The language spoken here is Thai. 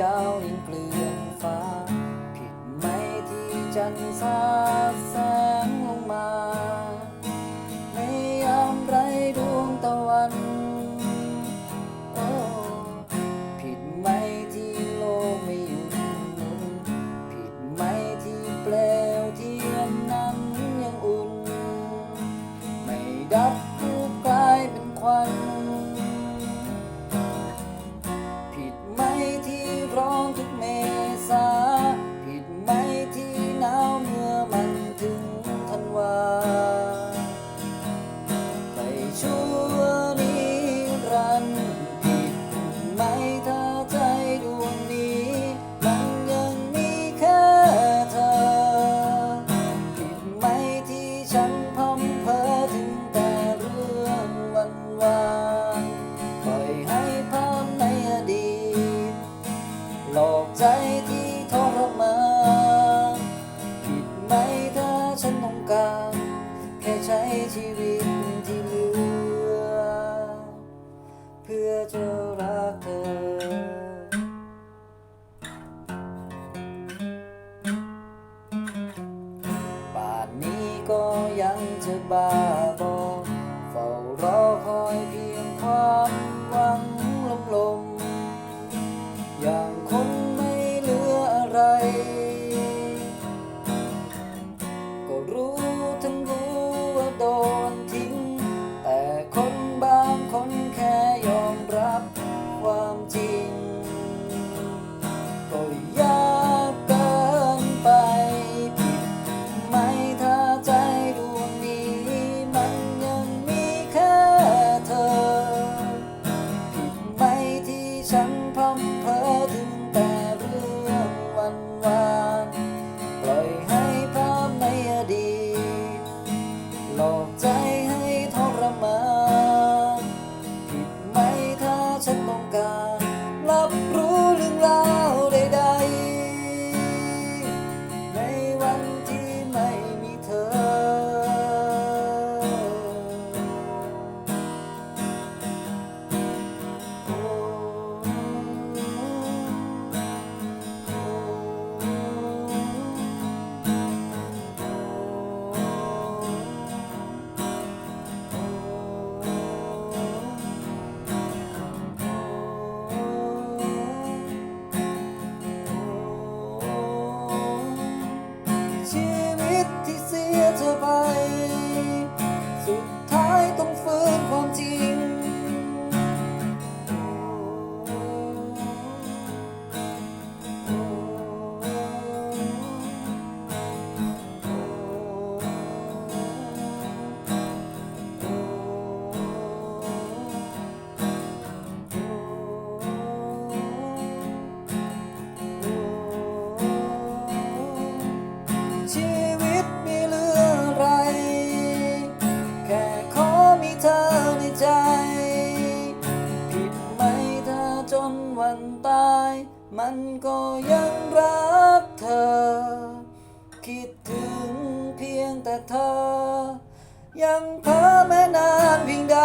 ดาวเห็เกลื่อนฟ้า ผิดไหมที่จันทรา ไหถ้าฉันต้องการแค่ใช้ชีวิตที่เหลือ เพื่อจะรักเธอป่านนี้ก็ยังจะบ้า มันตาย มันก็ยังรักเธอ คิดถึงเพียงแต่เธอ ยังเพ้อแม่นานเพียงใด